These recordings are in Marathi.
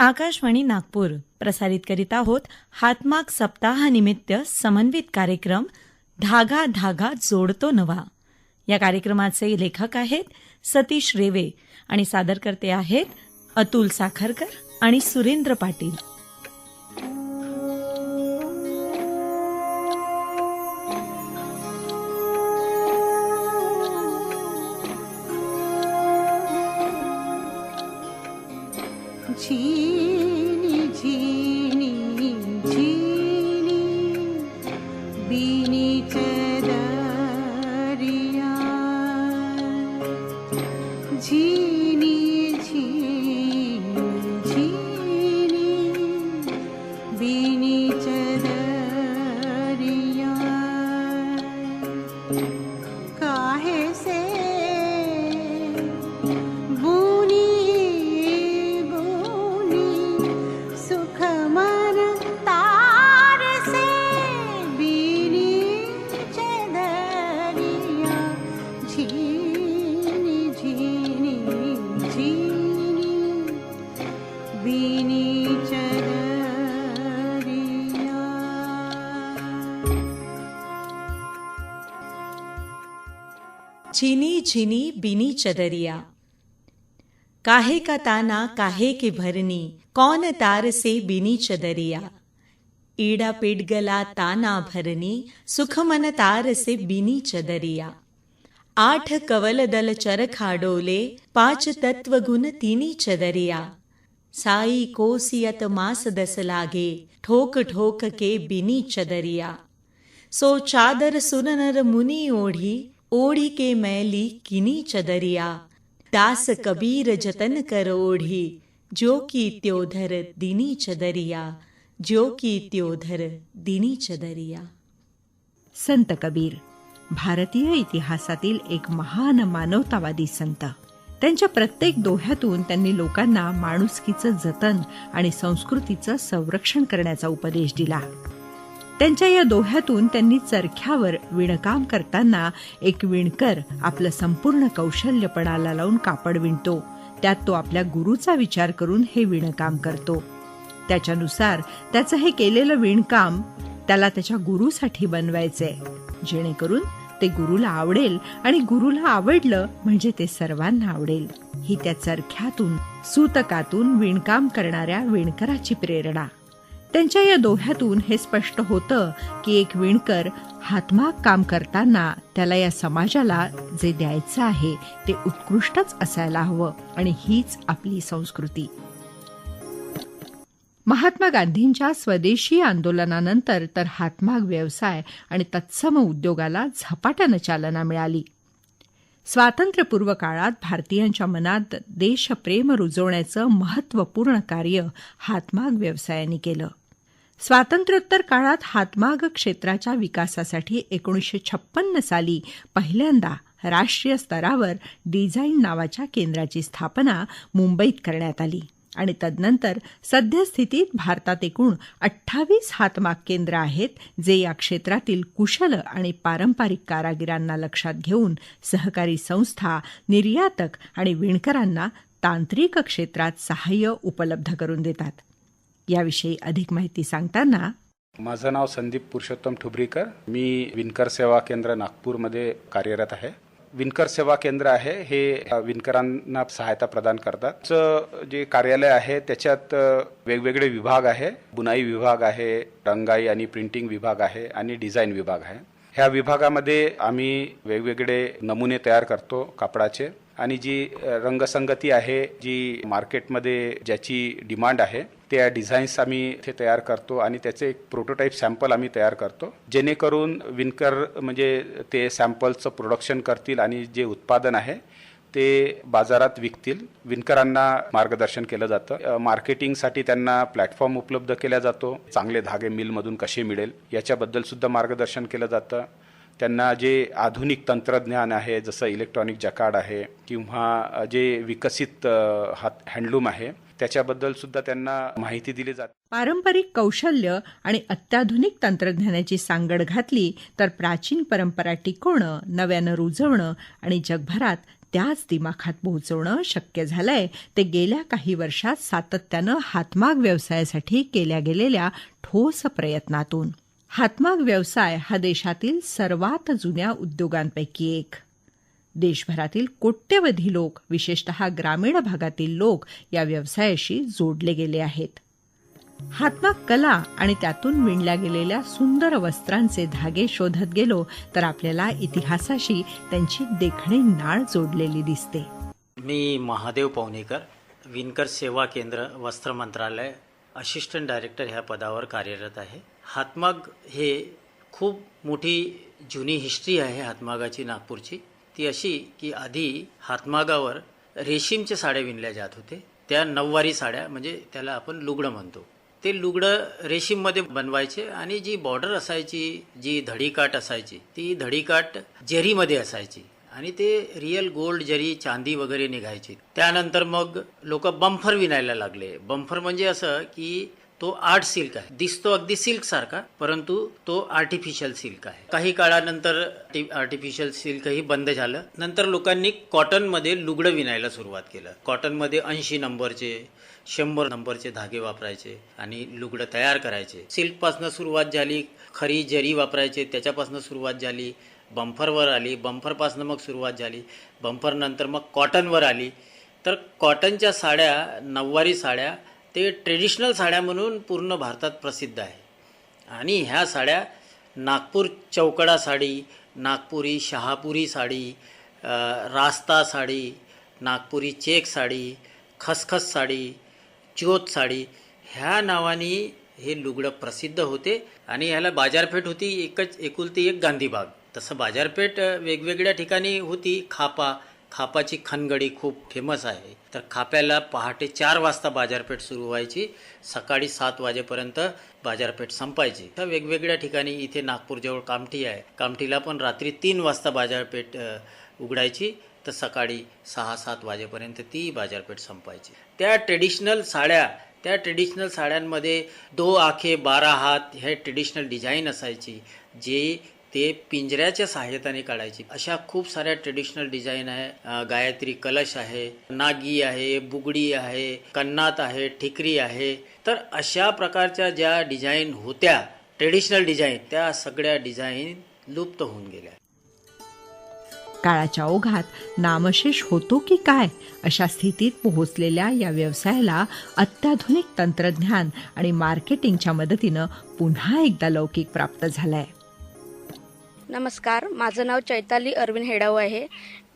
आकाशवाणी नागपूर. प्रसारित करीत आहोत हातमाग सप्ताहानिमित्त समन्वित कार्यक्रम धागा धागा जोडतो नवा. या कार्यक्रमाचे लेखक आहेत सतीश रेवे आणि सादरकर्ते आहेत अतुल साखरकर आणि सुरेंद्र पाटील. जी be झिनी झिनी बिनी चदरिया। काहे का ताना, काहे के भरनी, कौन तार से बिनी चदरिया? ईडा पिडगला ताना भरनी सुख मन तार से बिनी चदरिया। आठ कवल दल चरखा डोले, पाच तत्व गुण तीनी चदरिया। साई कोसियत मास दस लागे, ठोक ठोक के बिनी चदरिया। सो चादर सुननर मुनि ओढ़ी ओढ़ी के मैली किनी चदरिया दास कबीर जतन कर ओढ़ी जो की त्योधर दिनी चदरिया जो की त्योधर दिनी चदरिया संत कबीर भारतीय इतिहासातील एक महान मानवतावादी संत त्यांच्या प्रत्येक दोह्यातून त्यांनी लोकांना माणुसकीचं जतन आणि संस्कृतीचं संरक्षण करण्याचा उपदेश दिला त्यांच्या या दोह्यातून त्यांनी चरख्यावर विणकाम करताना एक विणकर आपलं संपूर्ण कौशल्यपणाला लावून कापड विणतो. त्यात तो आपल्या गुरुचा विचार करून हे विणकाम करतो. त्याच्यानुसार त्याचं हे केलेलं विणकाम त्याला त्याच्या गुरुसाठी बनवायचंय. जेणेकरून ते गुरुला आवडेल आणि गुरुला आवडलं म्हणजे ते सर्वांना आवडेल. ही त्या चरख्यातून सूतकातून विणकाम करणाऱ्या विणकराची प्रेरणा. त्यांच्या या दोह्यातून हे स्पष्ट होतं की एक विणकर हातमाग काम करताना त्याला या समाजाला जे द्यायचं आहे ते उत्कृष्टच असायला हवं आणि हीच आपली संस्कृती. महात्मा गांधींच्या स्वदेशी आंदोलनानंतर तर हातमाग व्यवसाय आणि तत्सम उद्योगाला झपाट्यानं चालना मिळाली. स्वातंत्र्यपूर्व काळात भारतीयांच्या मनात देशप्रेम रुजवण्याचं महत्त्वपूर्ण कार्य हातमाग व्यवसायाने केलं. स्वातंत्र्योत्तर काळात हातमाग क्षेत्राच्या विकासासाठी एकोणीसशे छप्पन्न साली पहिल्यांदा राष्ट्रीय स्तरावर डिझाईन नावाच्या केंद्राची स्थापना मुंबईत करण्यात आली. आणि तदनंतर सद्यस्थितीत भारतात एकूण अठ्ठावीस हातमाग केंद्र आहेत जे या क्षेत्रातील कुशल आणि पारंपरिक कारागिरांना लक्षात घेऊन सहकारी संस्था निर्यातक आणि विणकरांना तांत्रिक क्षेत्रात सहाय्य उपलब्ध करून देतात. याविषयी अधिक माहिती सांगताना माझं नाव संदीप पुरुषोत्तम ठुबरीकर. मी विणकर सेवा केंद्र नागपूरमध्ये कार्यरत आहे. विणकर सेवा केंद्र आहे. हे विणकरांना सहायता प्रदान करतात. जे कार्यालय आहे त्याच्यात वेगवेगळे विभाग आहे. बुनाई विभाग आहे रंगाई आणि प्रिंटिंग विभाग आहे आणि डिझाईन विभाग आहे. ह्या विभागामध्ये आम्ही वेगवेगळे नमुने तयार करतो कापडाचे आणि जी रंगसंगती आहे जी मार्केटमध्ये ज्याची डिमांड आहे त्या डिझाईन्स आम्ही इथे तयार करतो आणि त्याचे एक प्रोटोटाईप सॅम्पल आम्ही तयार करतो. जेणेकरून विणकर म्हणजे ते सॅम्पलचं प्रोडक्शन करतील आणि जे उत्पादन आहे ते बाजारात विकतील. विणकरांना मार्गदर्शन केलं जातं. मार्केटिंगसाठी त्यांना प्लॅटफॉर्म उपलब्ध केला जातो. चांगले धागे मिलमधून कसे मिळेल याच्याबद्दल सुद्धा मार्गदर्शन केलं जातं. त्यांना जे आधुनिक तंत्रज्ञान आहे जसं इलेक्ट्रॉनिक जकाड आहे किंवा जे विकसित हात हँडलूम आहे त्याच्याबद्दल सुद्धा त्यांना माहिती दिली जाते. पारंपरिक कौशल्य आणि अत्याधुनिक तंत्रज्ञानाची सांगड घातली तर प्राचीन परंपरा टिकवणं नव्यानं रुजवणं आणि जगभरात त्याच दिमाखात पोहोचवणं शक्य झालंय. ते गेल्या काही वर्षात सातत्यानं हातमाग व्यवसायासाठी केल्या गेलेल्या ठोस प्रयत्नातून. हातमाग व्यवसाय हा देशातील सर्वात जुन्या उद्योगांपैकी एक. देशभरातील कोट्यवधी लोक विशेषतः ग्रामीण भागातील लोक या व्यवसायाशी जोडले गेले आहेत. हातमाग कला आणि त्यातून विणल्या गेलेल्या सुंदर वस्त्रांचे धागे शोधत गेलो तर आपल्याला इतिहासाशी त्यांची देखणी नाळ जोडलेली दिसते. मी महादेव पवनेकर विणकर सेवा केंद्र वस्त्र मंत्रालय असिस्टंट डायरेक्टर ह्या पदावर कार्यरत आहे. हातमाग हे खूप मोठी जुनी हिस्ट्री आहे हातमागाची नागपूरची. ती अशी की आधी हातमागावर रेशीमच्या साड्या विणल्या जात होते. त्या नऊवारी साड्या म्हणजे त्याला आपण लुगडं म्हणतो. ते लुगडं रेशीममध्ये बनवायचे आणि जी बॉर्डर असायची जी धडीकाठ असायची ती धडीकाठ जेरीमध्ये असायची आणि ते रिअल गोल्ड जरी चांदी वगैरे निघायची. त्यानंतर मग लोक बंफर विणायला लागले. बंफर म्हणजे असं की तो आर्ट सिल्क आहे. दिसतो अगदी सिल्क सारखा परंतु तो आर्टिफिशियल सिल्क आहे. काही काळानंतर आर्टिफिशियल सिल्कही बंद झालं. नंतर लोकांनी कॉटनमध्ये लुगडं विणायला सुरुवात केलं. कॉटनमध्ये ऐंशी नंबरचे शंभर नंबरचे धागे वापरायचे आणि लुगडं तयार करायचे. सिल्कपासनं सुरुवात झाली खरी जरी वापरायचे त्याच्यापासनं सुरुवात झाली बंफरवर आली बंफरपासनं मग सुरुवात झाली बंफरनंतर मग कॉटनवर आली. तर कॉटनच्या साड्या नऊवारी साड्या ते ट्रेडिशनल साड्या म्हणून पूर्ण भारतात प्रसिद्ध आहे. आणि ह्या साड्या नागपूर चौकडा साडी नागपुरी शहापुरी साडी रास्ता साडी नागपुरी चेक साडी खसखस साडी च्योत साडी ह्या नावाने हे लुगडं प्रसिद्ध होते. आणि ह्याला बाजारपेठ होती एकच एकुलती एक गांधीबाग तसं बाजारपेठ वेगवेगळ्या ठिकाणी होती खापा खापाची खनगडी खूप फेमस आहे. तर खाप्याला पहाटे चार वाजता बाजारपेठ सुरू व्हायची. सकाळी सात वाजेपर्यंत बाजारपेठ संपायची. तर वेगवेगळ्या ठिकाणी इथे नागपूरजवळ कामठी आहे. कामठीला पण रात्री तीन वाजता बाजारपेठ उघडायची. तर सकाळी सहा सात वाजेपर्यंत ती बाजारपेठ संपायची. त्या ट्रेडिशनल साड्या त्या ट्रेडिशनल साड्यांमध्ये दो आखे बारा हात हे ट्रेडिशनल डिझाईन असायची जे ते पिंजऱ्याच्या सहाय्यताने काढायची. अशा खूप साऱ्या ट्रेडिशनल डिझाईन आहे. गायत्री कलश आहे नागी आहे बुगडी आहे कन्नात आहे ठिकरी आहे. तर अशा प्रकारच्या ज्या डिझाईन होत्या ट्रेडिशनल डिझाईन त्या सगळ्या डिझाईन लुप्त होऊन गेल्या. काळाच्या ओघात नामशेष होतो की काय? अशा स्थितीत पोहोचलेल्या या व्यवसायाला अत्याधुनिक तंत्रज्ञान आणि मार्केटिंगच्या मदतीनं पुन्हा एकदा लौकिक प्राप्त झालाय. नमस्कार माझं नाव चैताली अरविंद हेडाव आहे.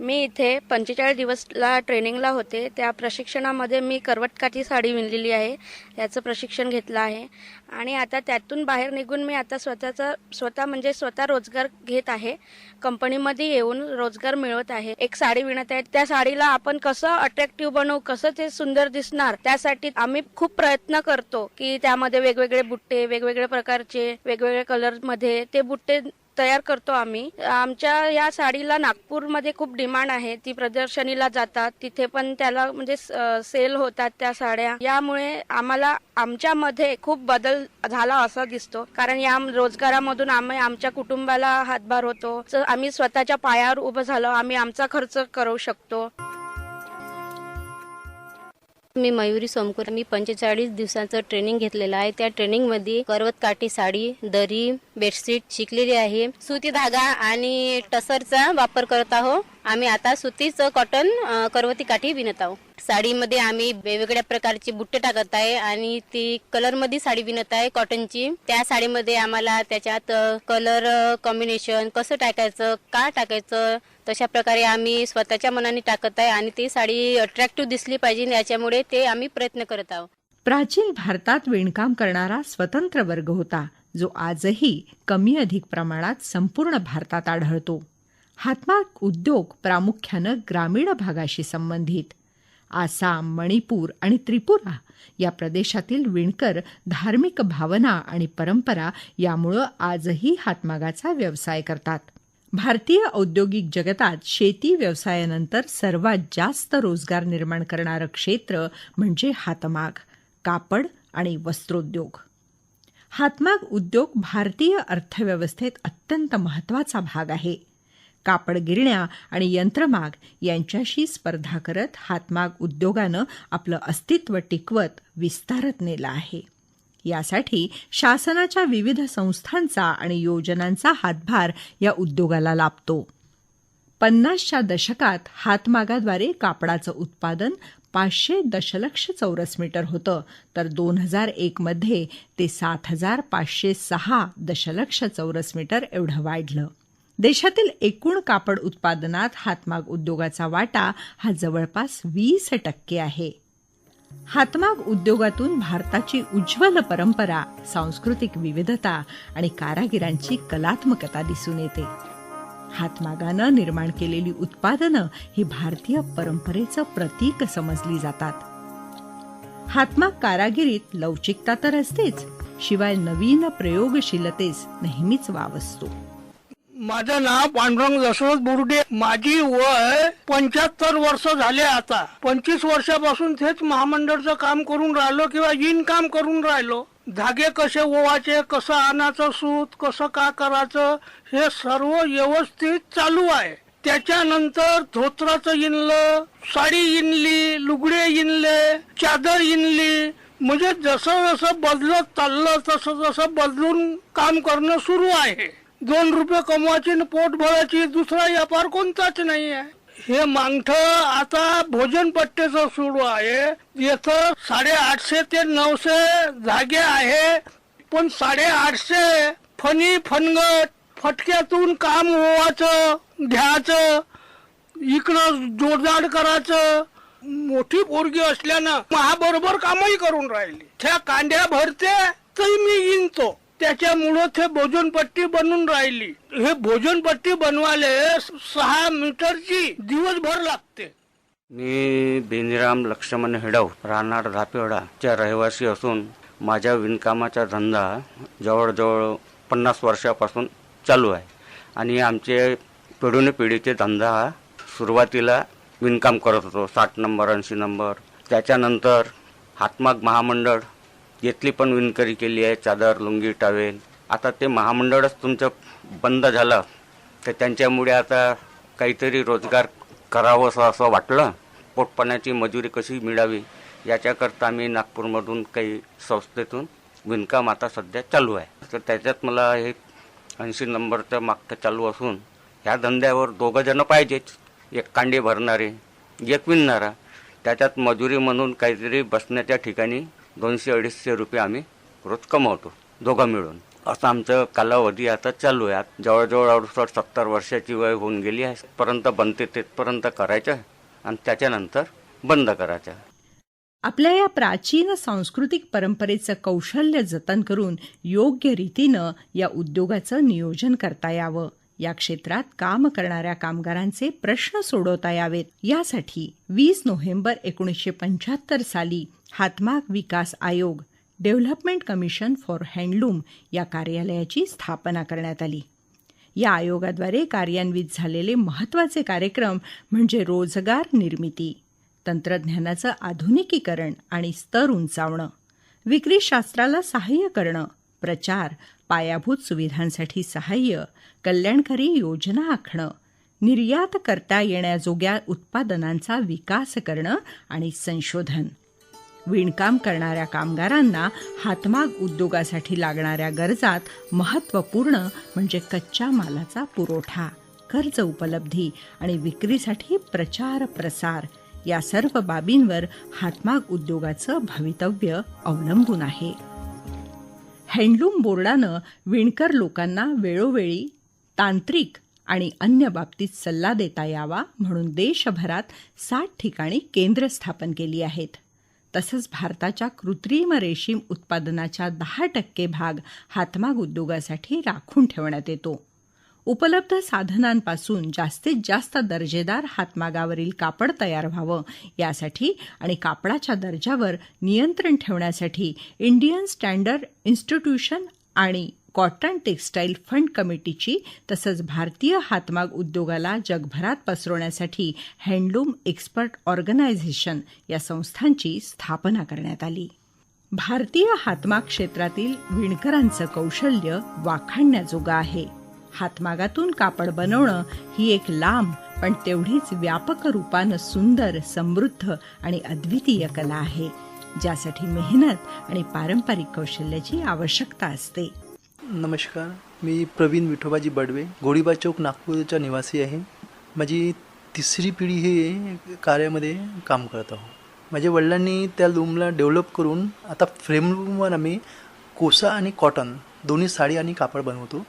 मी इथे पंचेचाळीस दिवसला ट्रेनिंगला होते. त्या प्रशिक्षणामध्ये मी करवटकाची साडी विणलेली आहे. याचं प्रशिक्षण घेतलं आहे. आणि आता त्यातून बाहेर निघून मी आता स्वतःचा स्वतः म्हणजे स्वतः रोजगार घेत आहे. कंपनीमध्ये येऊन रोजगार मिळवत आहे. एक साडी विणत आहे. त्या साडीला आपण कसं अट्रॅक्टिव्ह बनवू कसं ते सुंदर दिसणार त्यासाठी आम्ही खूप प्रयत्न करतो की त्यामध्ये वेगवेगळे बुट्टे वेगवेगळ्या प्रकारचे वेगवेगळ्या कलरमध्ये ते बुट्टे तयार करतो आम्ही. आमच्या या साडीला नागपूरमध्ये खूप डिमांड आहे. ती प्रदर्शनीला जातात. तिथे पण त्याला म्हणजे सेल होतात त्या साड्या. यामुळे आम्हाला आमच्यामध्ये खूप बदल झाला असा दिसतो. कारण या रोजगारामधून आम्ही आमच्या कुटुंबाला हातभार होतो. आम्ही स्वतःच्या पायावर उभं झालो. आम्ही आमचा खर्च करू शकतो. मी मयुरी सोमकुर. मी पंचेचाळीस दिवसांचं ट्रेनिंग घेतलेलं आहे. त्या ट्रेनिंगमध्ये करवत काठी साडी दरी बेडशीट शिकलेली आहे. सुती धागा आणि टसरचा वापर करत आहोत आम्ही आता सुतीच कॉटन करवती काठी विणत आहोत साडीमध्ये आम्ही वेगवेगळ्या प्रकारची बुट्टे टाकत आहे आणि ती कलरमध्ये साडी विणत आहे कॉटनची त्या साडीमध्ये आम्हाला त्याच्यात कलर कॉम्बिनेशन कसं टाकायचं का टाकायचं तशा प्रकारे आम्ही स्वतःच्या मनाने टाकत आहे आणि ती साडी अट्रॅक्टिव्ह दिसली पाहिजे याच्यामुळे ते आम्ही प्रयत्न करत आहोत. प्राचीन भारतात विणकाम करणारा स्वतंत्र वर्ग होता जो आजही कमी अधिक प्रमाणात संपूर्ण भारतात आढळतो. हातमाग उद्योग प्रामुख्यानं ग्रामीण भागाशी संबंधित. आसाम मणिपूर आणि त्रिपुरा या प्रदेशातील विणकर धार्मिक भावना आणि परंपरा यामुळं आजही हातमागाचा व्यवसाय करतात. भारतीय औद्योगिक जगतात शेती व्यवसायानंतर सर्वात जास्त रोजगार निर्माण करणारं क्षेत्र म्हणजे हातमाग कापड आणि वस्त्रोद्योग. हातमाग उद्योग भारतीय अर्थव्यवस्थेत अत्यंत महत्त्वाचा भाग आहे. कापड गिरण्या आणि यंत्रमाग यांच्याशी स्पर्धा करत हातमाग उद्योगानं आपलं अस्तित्व टिकवत विस्तारत नेलं आहे. यासाठी शासनाच्या विविध संस्थांचा आणि योजनांचा हातभार या उद्योगाला लाभतो. पन्नासच्या दशकात हातमागाद्वारे कापडाचं उत्पादन पाचशे दशलक्ष चौरस मीटर होतं तर दोन हजार एकमध्ये ते सात हजार पाचशे सहा दशलक्ष चौरस मीटर एवढं वाढलं. देशातील एकूण कापड उत्पादनात हातमाग उद्योगाचा वाटा हा जवळपास वीस टक्के आहे. हातमाग उद्योगातून भारताची उज्ज्वल परंपरा सांस्कृतिक विविधता आणि कारागिरांची कलात्मकता दिसून येते. हातमागानं निर्माण केलेली उत्पादनं ही भारतीय परंपरेचं प्रतीक समजली जातात. हातमाग कारागिरीत लवचिकता तर असतेच शिवाय नवीन प्रयोगशीलतेस नेहमीच वाव असतो. माझं नाव पांडुरंग दशरथ बुर्डे. माझी वय पंच्याहत्तर वर्ष झाले आता. पंचवीस वर्षापासून तेच महामंडळचं काम करून राहिलो किंवा इन काम करून राहिलो. धागे कसे ओवायचे कसं आणायचं सूत कसं का करायचं हे सर्व व्यवस्थित चालू आहे. त्याच्यानंतर धोत्राचं इनलं साडी इनली लुगडे इनले चादर इनली. म्हणजे जसं जसं बदलत चाललं तसं तसं बदलून काम करणं सुरू आहे. दोन रुपये कमवायची आणि पोट भरायची दुसरा व्यापार कोणताच नाही आहे. हे मांगठ आता भोजन पट्ट्याचं सुरू आहे. इथं साडेआठशे ते नऊशे जागे आहे. पण साडेआठशे फणी फनगट फटक्यातून काम ओवायचं घ्यायचं इकडं जोरदार करायचं. मोठी पोरगी असल्यानं महाबरोबर कामही करून राहिली. त्या कांड्या भरते तरी मी इनतो. त्याच्यामुळं ते भोजनपट्टी बनून राहिली. हे भोजनपट्टी बनवायला सहा मीटरची दिवसभर लागते. मी बेनीराम लक्ष्मण हेडव राहणार धापेवाडाच्या रहिवासी असून माझ्या विणकामाचा धंदा जवळजवळ पन्नास वर्षापासून चालू आहे. आणि आमचे पिढीने पिढीचे धंदा हा सुरुवातीला विणकाम करत होतो. साठ नंबर ऐंशी नंबर. त्याच्यानंतर हातमाग महामंडळ घेतली पण विणकरी केली आहे चादर लुंगी टावेल. आता ते महामंडळच तुमचं बंद झालं तर त्यांच्यामुळे आता काहीतरी रोजगार करावं असं असं वाटलं. पोटपाण्याची मजुरी कशी मिळावी याच्याकरता मी नागपूरमधून काही संस्थेतून विणकाम आता सध्या चालू आहे. तर त्याच्यात मला हे ऐंशी नंबरचं मागचं चालू असून ह्या धंद्यावर दोघं जणं पाहिजेच एक कांडे भरणारे एक विणणारा. त्याच्यात मजुरी म्हणून काहीतरी बसण्याच्या ठिकाणी दोनशे अडीचशे रुपये आम्ही रोज कमवतो दोघं मिळून. असं आमचं कालावधी आता चालू आहे. जवळजवळ अडुसष्ट सत्तर वर्षाची वय होऊन गेली आहे. पर्यंत बनते तेथपर्यंत करायचं आणि त्याच्यानंतर बंद करायचं आपल्या या प्राचीन सांस्कृतिक परंपरेचं कौशल्य जतन करून योग्य रीतीनं या उद्योगाचं नियोजन करता यावं. या क्षेत्रात काम करणाऱ्या कामगारांचे प्रश्न सोडवता यावेत. यासाठी वीस नोव्हेंबर एकोणीसशे पंच्याहत्तर साली हातमाग विकास आयोग डेव्हलपमेंट कमिशन फॉर हँडलूम या कार्यालयाची स्थापना करण्यात आली. या आयोगाद्वारे कार्यान्वित झालेले महत्त्वाचे कार्यक्रम म्हणजे रोजगार निर्मिती तंत्रज्ञानाचं आधुनिकीकरण आणि स्तर उंचावणं विक्री शास्त्राला सहाय्य करणं प्रचार पायाभूत सुविधांसाठी सहाय्य कल्याणकारी योजना आखणं निर्यात करता येण्याजोग्या उत्पादनांचा विकास करणं आणि संशोधन. विणकाम करणाऱ्या कामगारांना हातमाग उद्योगासाठी लागणाऱ्या गरजात महत्त्वपूर्ण म्हणजे कच्च्या मालाचा पुरवठा कर्ज उपलब्धी आणि विक्रीसाठी प्रचार प्रसार या सर्व बाबींवर हातमाग उद्योगाचं भवितव्य अवलंबून आहे. हँडलूम बोर्डानं विणकर लोकांना वेळोवेळी तांत्रिक आणि अन्य बाबतीत सल्ला देता यावा म्हणून देशभरात साठ ठिकाणी केंद्र स्थापन केली आहेत. तसंच भारताच्या कृत्रिम रेशीम उत्पादनाच्या दहा टक्के भाग हातमाग उद्योगासाठी राखून ठेवण्यात येतो. उपलब्ध साधनांपासून जास्तीत जास्त दर्जेदार हातमागावरील कापड तयार व्हावं यासाठी आणि कापडाच्या दर्जावर नियंत्रण ठेवण्यासाठी इंडियन स्टँडर्ड इन्स्टिट्यूशन आणि कॉटन टेक्स्टाईल फंड कमिटीची तसंच भारतीय हातमाग उद्योगाला जगभरात पसरवण्यासाठी हँडलूम एक्सपर्ट ऑर्गनायझेशन या संस्थांची स्थापना करण्यात आली. भारतीय हातमाग क्षेत्रातील विणकरांचं कौशल्य वाखाणण्याजोगं आहे. हातमागातून कापड बनवणं ही एक लांब पण तेवढीच व्यापक रूपानं सुंदर समृद्ध आणि अद्वितीय कला आहे ज्यासाठी मेहनत आणि पारंपरिक कौशल्याची आवश्यकता असते. नमस्कार मी प्रवीण विठोबाजी बडवे गोळीबा चौक नागपूरचा निवासी आहे. माझी तिसरी पिढी हे कार्यामध्ये काम करत आहो माझ्या वडिलांनी त्या लूमला डेव्हलप करून आता फ्रेम लूमवर आम्ही कोसा आणि कॉटन दोन्ही साडी आणि कापड बनवतो.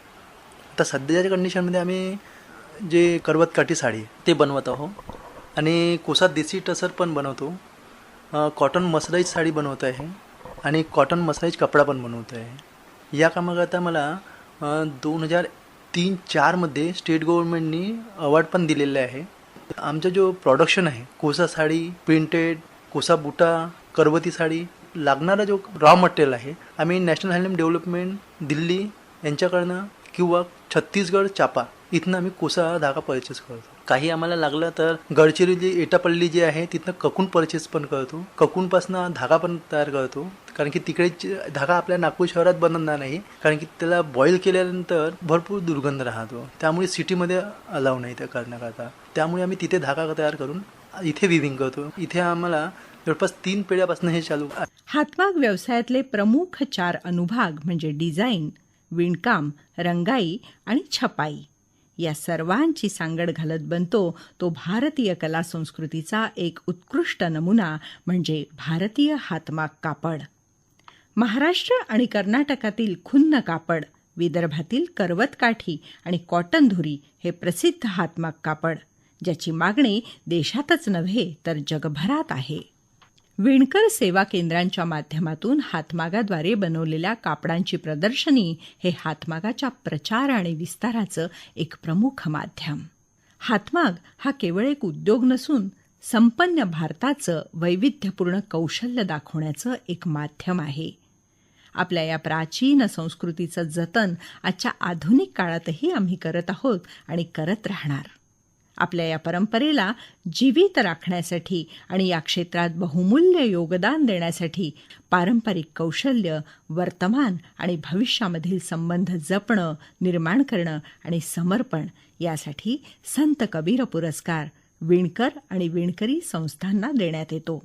आता सध्याच्या कंडिशनमध्ये आम्ही जे करवतकाठी साडी ते बनवत आहो आणि कोसा देसी टसर पण बनवतो. कॉटन मसराईज साडी बनवत आहे आणि कॉटन मसराईज कपडा पण बनवत आहे. या कामाकरता मला दोन हजार तीन चारमध्ये स्टेट गव्हर्नमेंटनी अवॉर्ड पण दिलेले आहे. आमचा जो प्रोडक्शन आहे कोसा साडी प्रिंटेड कोसा बुटा करवती साडी लागणारा जो रॉ मटेरियल आहे आम्ही नॅशनल हँडलूम डेव्हलपमेंट दिल्ली यांच्याकडनं किंवा छत्तीसगड चापा इथनं आम्ही कोसा धागा परचेस करतो. काही आम्हाला लागलं तर गडचिरोली एटापल्ली जी आहे तिथनं ककून परचेस पण करतो. ककूनपासनं धागा पण तयार करतो. कारण की तिकडे धागा आपल्या नागपूर शहरात बनवणार नाही. कारण की त्याला बॉईल केल्यानंतर भरपूर दुर्गंध राहतो. त्यामुळे सिटीमध्ये अलाव नाही त्या करण्याकरता. त्यामुळे आम्ही तिथे धागा तयार करून इथे विविंग करतो. इथे आम्हाला जवळपास तीन पिढ्यापासून हे चालू हातमाग व्यवसायातले प्रमुख चार अनुभाग म्हणजे डिझाईन विणकाम रंगाई आणि छपाई. या सर्वांची सांगड घालत बनतो तो भारतीय कला संस्कृतीचा एक उत्कृष्ट नमुना म्हणजे भारतीय हातमाग कापड. महाराष्ट्र आणि कर्नाटकातील खुन्न कापड विदर्भातील करवतकाठी आणि कॉटन धुरी हे प्रसिद्ध हातमाग कापड ज्याची मागणी देशातच नव्हे तर जगभरात आहे. विणकर सेवा केंद्रांच्या माध्यमातून हातमागाद्वारे बनवलेल्या कापडांची प्रदर्शनी हे हातमागाच्या प्रचार आणि विस्ताराचं एक प्रमुख माध्यम. हातमाग हा केवळ एक उद्योग नसून संपन्न भारताचं वैविध्यपूर्ण कौशल्य दाखवण्याचं एक माध्यम आहे. आपल्या या प्राचीन संस्कृतीचं जतन आजच्या आधुनिक काळातही आम्ही करत आहोत आणि करत राहणार. आपल्या या परंपरेला जिवित राखण्यासाठी आणि या क्षेत्रात बहुमूल्य योगदान देण्यासाठी पारंपरिक कौशल्य वर्तमान आणि भविष्यामधील संबंध जपणं निर्माण करणं आणि समर्पण यासाठी संत कबीर पुरस्कार विणकर आणि विणकरी संस्थांना देण्यात येतो.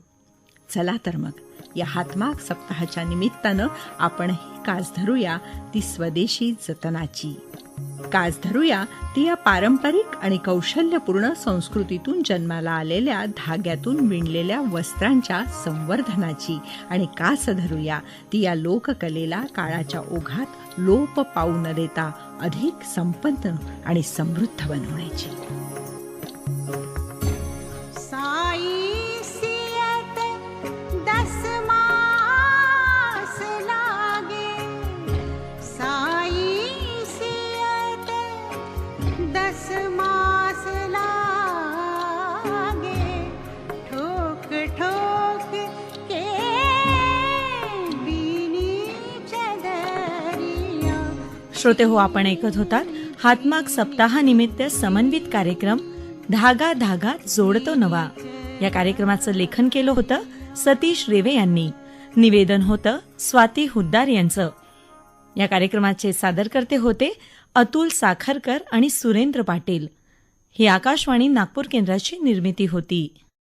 चला तर मग. या हातमाग सप्ताहाच्या निमित्तानं आपणही कास धरूया ती स्वदेशी जतनाची. कास धरूया ती या पारंपरिक आणि कौशल्यपूर्ण संस्कृतीतून जन्माला आलेल्या धाग्यातून विणलेल्या वस्त्रांच्या संवर्धनाची आणि कास धरूया ती या लोककलेला काळाच्या ओघात लोप पाऊ न देता अधिक संपन्न आणि समृद्ध बनवण्याची. दस मास लागे ठोक ठोक के श्रोते हो आपण ऐकत होतात हातमाग सप्ताहानिमित्त समन्वित कार्यक्रम धागा धागा जोडतो नवा. या कार्यक्रमाचं लेखन केलं होतं सतीश रेवे यांनी. निवेदन होतं स्वाती हुद्दार यांचं. या कार्यक्रमाचे सादरकर्ते होते अतुल साखरकर आणि सुरेंद्र पाटील. ही आकाशवाणी नागपूर केंद्राची निर्मिती होती.